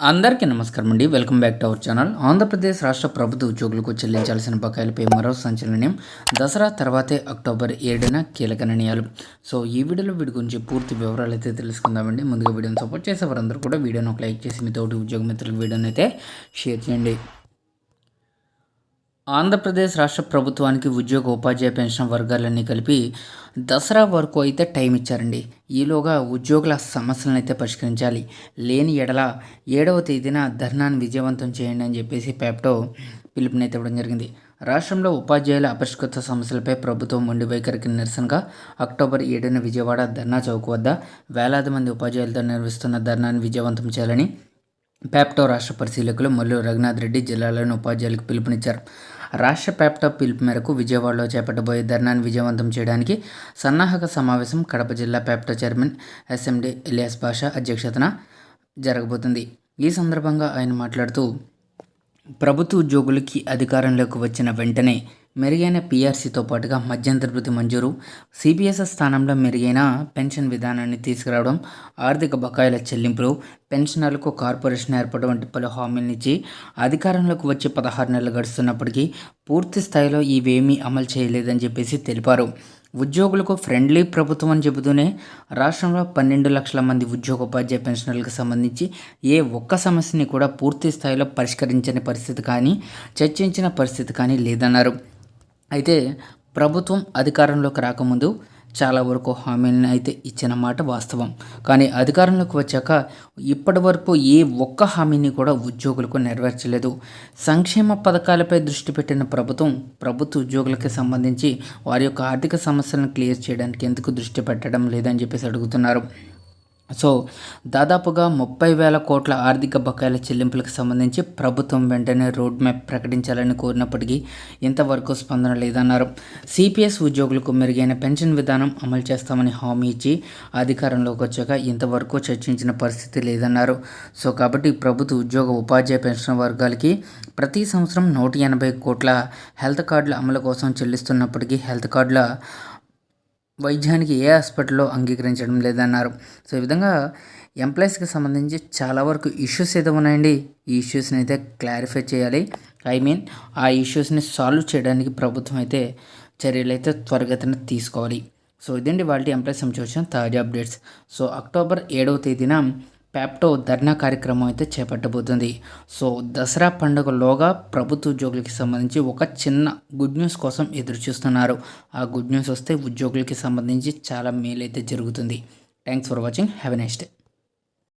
అందరికీ నమస్కారం అండి. Welcome back to our channel. Andhra Pradesh రాష్ట్ర ప్రభుత్వ ఉద్యోగులకు చెల్లించాల్సిన బకాయిలపై మరో సంచలనం దసరా తర్వాతే అక్టోబర్ ఏడున కీలక నిర్ణయాలు. సో ఈ వీడియోలో వీడి గురించి పూర్తి వివరాలు అయితే తెలుసుకుందామండి. ముందుగా వీడియోని సపోర్ట్ చేసే వారందరూ కూడా వీడియోని ఒక లైక్ చేసి మీ తోటి ఉద్యోగ మిత్రులకు వీడియోని అయితే షేర్ చేయండి. ఆంధ్రప్రదేశ్ రాష్ట్ర ప్రభుత్వానికి ఉద్యోగ ఉపాధ్యాయ పెన్షన్ వర్గాలన్నీ కలిపి దసరా వరకు అయితే టైం ఇచ్చారండి. ఈలోగా ఉద్యోగుల సమస్యలను అయితే పరిష్కరించాలి. లేని ఎడల ఏడవ తేదీన ధర్నాన్ని విజయవంతం చేయండి అని చెప్పేసి పేప్టో పిలుపునైతే ఇవ్వడం జరిగింది. రాష్ట్రంలో ఉపాధ్యాయుల అపరిష్కృత సమస్యలపై ప్రభుత్వం మొండి వైఖరికి నిరసనగా అక్టోబర్ ఏడున విజయవాడ ధర్నా చౌక్ వద్ద వేలాది మంది ఉపాధ్యాయులతో నిర్వహిస్తున్న ధర్నాన్ని విజయవంతం చేయాలని పేప్టో రాష్ట్ర పరిశీలకులు మల్లు రఘునాథ్ రెడ్డి జిల్లాలోని ఉపాధ్యాయులకు పిలుపునిచ్చారు. రాష్ట్ర ప్యాప్టాప్ పిలుపు మేరకు విజయవాడలో చేపట్టబోయే ధర్నాన్ని విజయవంతం చేయడానికి సన్నాహక సమావేశం కడప జిల్లా FAPTO chairman S M D Ilias Basha అధ్యక్షతన జరగబోతుంది. ఈ సందర్భంగా ఆయన మాట్లాడుతూ ప్రభుత్వ ఉద్యోగులకి అధికారంలోకి వచ్చిన వెంటనే మెరుగైన పీఆర్సీతో పాటుగా మధ్యంతర వృత్తి మంజూరు సిపిఎస్ఎస్ స్థానంలో మెరుగైన పెన్షన్ విధానాన్ని తీసుకురావడం ఆర్థిక బకాయిల చెల్లింపులు పెన్షనర్లకు కార్పొరేషన్ ఏర్పడడం వంటి పలు హామీలనిచ్చి అధికారంలోకి వచ్చి పదహారు నెలలు గడుస్తున్నప్పటికీ పూర్తి స్థాయిలో ఇవేమీ అమలు చేయలేదని చెప్పేసి తెలిపారు. ఉద్యోగులకు ఫ్రెండ్లీ ప్రభుత్వం అని చెబుతూనే రాష్ట్రంలో పన్నెండు లక్షల మంది ఉద్యోగోపాధ్యాయ పెన్షనర్లకు సంబంధించి ఏ ఒక్క సమస్యని కూడా పూర్తి స్థాయిలో పరిష్కరించని పరిస్థితి కానీ చర్చించిన పరిస్థితి కానీ లేదన్నారు. అయితే ప్రభుత్వం అధికారంలోకి రాకముందు చాలా వరకు హామీలను అయితే ఇచ్చిన మాట వాస్తవం. కానీ అధికారంలోకి వచ్చాక ఇప్పటి వరకు ఏ ఒక్క హామీని కూడా ఉద్యోగులకు నెరవేర్చలేదు. సంక్షేమ పథకాలపై దృష్టి పెట్టిన ప్రభుత్వం ప్రభుత్వ ఉద్యోగులకి సంబంధించి వారి యొక్క ఆర్థిక సమస్యలను క్లియర్ చేయడానికి ఎందుకు దృష్టి పెట్టడం లేదని చెప్పేసి అడుగుతున్నారు. సో దాదాపుగా ముప్పై వేల కోట్ల ఆర్థిక బకాయిల చెల్లింపులకు సంబంధించి ప్రభుత్వం వెంటనే రోడ్ మ్యాప్ ప్రకటించాలని కోరినప్పటికీ ఇంతవరకు స్పందన లేదన్నారు. సిపిఎస్ ఉద్యోగులకు మెరుగైన పెన్షన్ విధానం అమలు చేస్తామని హామీ ఇచ్చి అధికారంలోకి వచ్చాక ఇంతవరకు చర్చించిన పరిస్థితి లేదన్నారు. సో కాబట్టి ప్రభుత్వ ఉద్యోగ ఉపాధ్యాయ పెన్షన్ వర్గాలకి ప్రతి సంవత్సరం నూట ఎనభై కోట్ల హెల్త్ కార్డుల అమలు కోసం చెల్లిస్తున్నప్పటికీ హెల్త్ కార్డుల వైద్యానికి ఏ హాస్పిటల్లో అంగీకరించడం లేదన్నారు. సో ఈ విధంగా ఎంప్లాయీస్కి సంబంధించి చాలా వరకు ఇష్యూస్ అయితే ఉన్నాయండి. ఈ ఇష్యూస్ని అయితే క్లారిఫై చేయాలి. ఐ మీన్ ఆ ఇష్యూస్ని సాల్వ్ చేయడానికి ప్రభుత్వం అయితే చర్యలు అయితే త్వరగతిన తీసుకోవాలి. సో ఇదండి వాళ్ళ ఎంప్లాయీస్ సంబంధించిన తాజా అప్డేట్స్. సో అక్టోబర్ ఏడవ తేదీన ప్యాప్టో ధర్నా కార్యక్రమం అయితే చేపట్టబోతుంది. సో దసరా పండుగలోగా ప్రభుత్వ ఉద్యోగులకి సంబంధించి ఒక చిన్న గుడ్ న్యూస్ కోసం ఎదురు చూస్తున్నారు ఆ గుడ్ న్యూస్ వస్తే ఉద్యోగులకి సంబంధించి చాలా మేలు అయితే జరుగుతుంది. Thanks for watching. Have a next day.